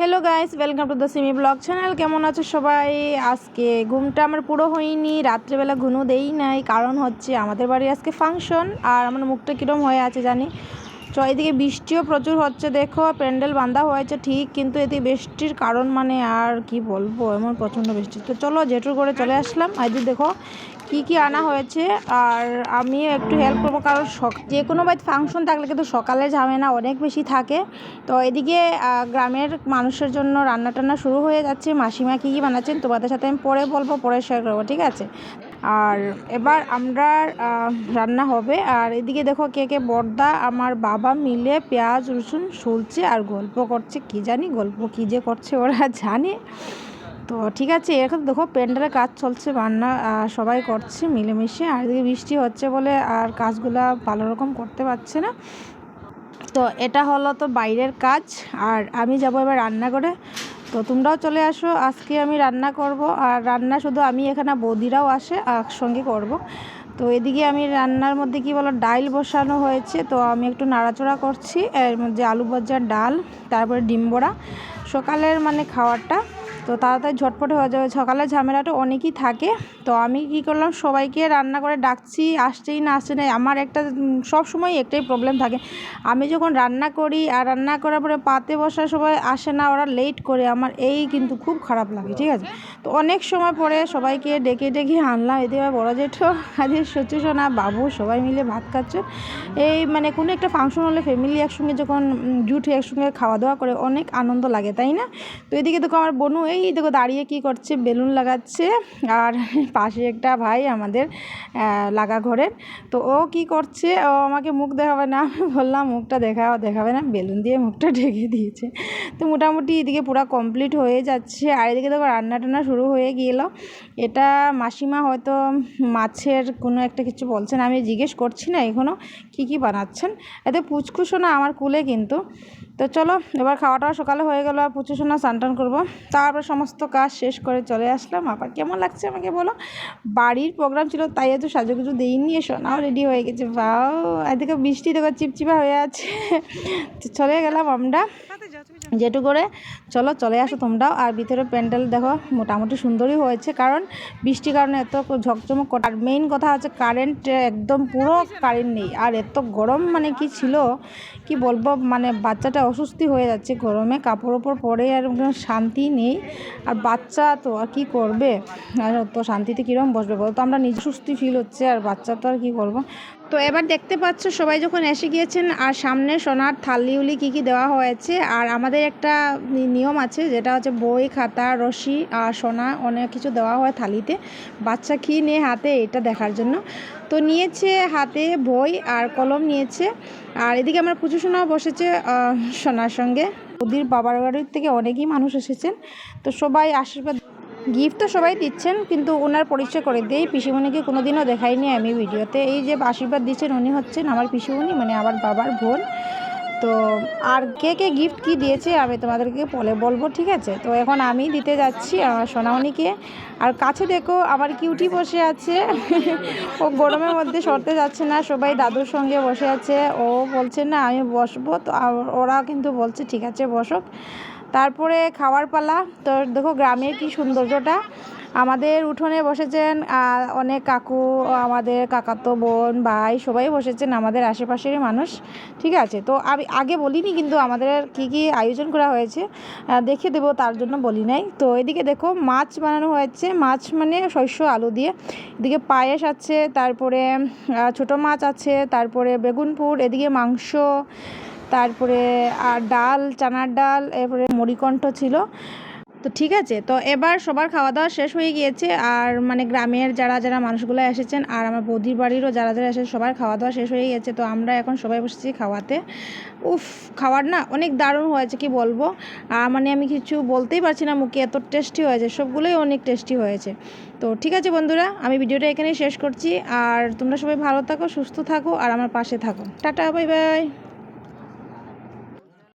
Hello guys welcome to the Simi blog channel কেমন আছো সবাই? আজকে ঘুমটা আমার পুরো হয়নি। রাত্রেবেলা ঘুমও দেই নাই। কারণ হচ্ছে আমাদের বাড়ি আজকে ফাংশন আর আমার মুখটা কীরকম হয়ে আছে জানি? তো এদিকে বৃষ্টিও প্রচুর হচ্ছে, দেখো, প্যান্ডেল বাঁধা হয়েছে ঠিক, কিন্তু এদিকে বৃষ্টির কারণ মানে আর কি বলব, এমন প্রচণ্ড বৃষ্টি। তো চলো, জেঠুর করে চলে আসলাম। এদিকে দেখো, কি কি আনা হয়েছে, আর আমি একটু হেল্প করব, কারণ যে কোনো বাড়িতে ফাংশন থাকলে কিন্তু সকালে ঝামেলা অনেক বেশি থাকে। তো এদিকে গ্রামের মানুষের জন্য রান্না টান্না শুরু হয়ে যাচ্ছে। মাসিমা কী কী বানাচ্ছেন তোমাদের সাথে আমি পরে বলব, পরে শেয়ার করব, ঠিক আছে? আর এবার আমরা রান্না হবে। আর এদিকে দেখো কে কে, বর্দা, আমার বাবা মিলে পেঁয়াজ, রসুন সুলছে আর গল্প করছে। কি জানি গল্প, কী যে করছে ওরা জানে। তো ঠিক আছে, এখন দেখো প্যান্ডেলের কাজ চলছে রান্না সবাই করছে মিলেমিশে। আর এদিকে বৃষ্টি হচ্ছে বলে আর কাজগুলা ভালো রকম করতে পারছে না। তো এটা হলো তো বাইরের কাজ। আর আমি যাব এবার রান্না করে তো তোমরাও চলে আসো, আজকে আমি রান্না করব। আর রান্না শুধু আমি, এখানে বৌদিরাও আসে, একসঙ্গে করব। তো এদিকে আমি রান্নার মধ্যে কি বলো, ডাইল বসানো হয়েছে। তো আমি একটু নাড়াচড়া করছি, এর মধ্যে আলু ভাজা ডাল, তারপরে ডিম বড়া। সকালের মানে খাবারটা তো তাড়াতাড়ি ঝটপটে হয়ে যাবে। সকালের ঝামেলাটা অনেকই থাকে। তো আমি কি করলাম, সবাইকে রান্না করে ডাকছি, আসছেই না আসছে না, আমার একটা সব সময় একটাই প্রবলেম থাকে। আমি যখন রান্না করি আর রান্না করার পরে পাতে বসার সময় আসে না, ওরা লেট করে, আমার এই কিন্তু খুব খারাপ লাগে, ঠিক আছে? তো অনেক সময় পরে সবাইকে ডেকে ডেকে আনলাম এদিকে বড় জেঠো আজকে সোনা, বাবু সবাই মিলে ভাত খাচ্ছে। এই মানে কোনো একটা ফাংশন হলে ফ্যামিলি একসঙ্গে যখন জুট একসঙ্গে খাওয়া দাওয়া করে অনেক আনন্দ লাগে, তাই না? তো এদিকে দেখো আমার বোনু এই দেখো দাঁড়িয়ে কি করছে? বেলুন লাগাচ্ছে। আর পাশে একটা ভাই আমাদের লাগা ঘরের তো ও কি করছে? ও আমাকে মুখ দেখাবে না। আমি বললাম, মুখটা দেখাও, দেখাবে না। বেলুন দিয়ে মুখটা ঢেকে দিয়েছে। তো মোটামুটি এদিকে পুরো কমপ্লিট হয়ে যাচ্ছে। আর এদিকে দেখো রান্না টান্না শুরু হয়ে গেল এটা মাসিমা হয়তো মাছের কোনো একটা কিছু বলছেন। আমি জিজ্ঞেস করছি না এখনও কী কী বানাচ্ছেন? এতে পুচকুসো না আমার কুলে কিন্তু। তো চলো, এবার খাওয়াটা সকালে হয়ে গেলো, আর পুচু সোনা স্নান করব। তারপর সমস্ত কাজ শেষ করে চলে আসলাম। আবার কেমন লাগছে আমাকে বলো? বাড়ির প্রোগ্রাম ছিল, তাই এত সাজুগুজু দিইনি সোনাও রেডি হয়ে গেছে। বাও, এদিকে বৃষ্টি দেখো, চিপচিপা হয়ে আছে। চলে গেলাম আমরা। যেটু করে, চলো চলে আসো তোমরাও। আর ভিতরে প্যান্ডেল দেখো, মোটামুটি সুন্দরই হয়েছে, কারণ বৃষ্টির কারণে এত ঝকঝমক আর মেইন কথা হচ্ছে কারেন্ট একদম পুরো কারেন্ট নেই। আর এত গরম মানে কি ছিল, কি বলব মানে বাচ্চাটা অসুস্থি হয়ে যাচ্ছে গরমে, কাপড় ওপর পরে আর শান্তি নেই। আর বাচ্চা তো আর কী করবে? আর তো শান্তিতে কীরকম বসবে বলো তো? আমরা নিজে সুস্থি ফিল হচ্ছে, আর বাচ্চা তো আর কী করব? তো এবার দেখতে পাচ্ছ সবাই যখন এসে গিয়েছেন, আর সামনে সোনার থালি উলি কী কী দেওয়া হয়েছে, আর আমাদের একটা নিয়ম আছে, যেটা হচ্ছে বই, খাতা, রশি, আর সোনা অনেক কিছু দেওয়া হয় থালিতে। বাচ্চা কী নিয়ে হাতে এটা দেখার জন্য। তো নিয়েছে হাতে বই আর কলম নিয়েছে, আর এদিকে আমার পুজো সোনাও বসেছে সোনার সঙ্গে। ওদের বাবার বাড়ির থেকে অনেকেই মানুষ এসেছেন। তো সবাই আশীর্বাদ গিফট তো সবাই দিচ্ছেন, কিন্তু ওনার পরিচয় করে দিই পিসিমণিকে কোনো দিনও দেখাইনি আমি ভিডিওতে। এই যে আশীর্বাদ দিচ্ছেন, উনি হচ্ছেন আমার পিসিমণি মানে আমার বাবার বোন। তো আর কে কে গিফট কি দিয়েছে, আমি তোমাদেরকে বলে বলব, ঠিক আছে? তো এখন আমি দিতে যাচ্ছি, আমার সোনামণিকে। আর কাছে দেখো, আমার কিউটি বসে আছে। ও গরমের মধ্যে সরতে যাচ্ছে না, সবাই দাদুর সঙ্গে বসে আছে। ও বলছে, না, আমি বসবো। তো ওরা কিন্তু বলছে, ঠিক আছে বসক তারপরে খাওয়ার পালা। তো দেখো গ্রামের কি সৌন্দর্যটা। আমাদের উঠোনে বসেছেন অনেক কাকু, আমাদের কাকাতো বোন, ভাই, সবাই বসেছেন আমাদের আশেপাশেরই মানুষ। ঠিক আছে? তো আমি আগে বলিনি, কিন্তু আমাদের কি কি আয়োজন করা হয়েছে দেখে দেবো, তার জন্য বলি নাই। তো এদিকে দেখো, মাছ বানানো হয়েছে। মাছ মানে শস্য, আলু দিয়ে। এদিকে পায়েস আছে, তারপরে ছোটো মাছ আছে, তারপরে বেগুনপুর, এদিকে মাংস তারপরে, আর ডাল, চানার ডাল, এরপরে মুড়িকণ্ঠ ছিল। তো ঠিক আছে, তো এবার সবার খাওয়া দাওয়া শেষ হয়ে গিয়েছে, আর মানে গ্রামের যারা যারা মানুষগুলো এসেছেন, আর আমার বৌদির বাড়িরও যারা যারা এসেছে, সবার খাওয়া দাওয়া শেষ হয়ে গিয়েছে। তো আমরা এখন সবাই বসেছি খাওয়াতে। উফ, খাওয়ার না অনেক দারুণ হয়েছে, কি বলব? আর মানে আমি কিছু বলতেই পারছি না মুখে, এত টেস্টি হয়েছে, সবগুলোই অনেক টেস্টি হয়েছে। তো ঠিক আছে বন্ধুরা, আমি ভিডিওটা এখানেই শেষ করছি, আর তোমরা সবাই ভালো থাকো, সুস্থ থাকো, আর আমার পাশে থাকো। Tata bye bye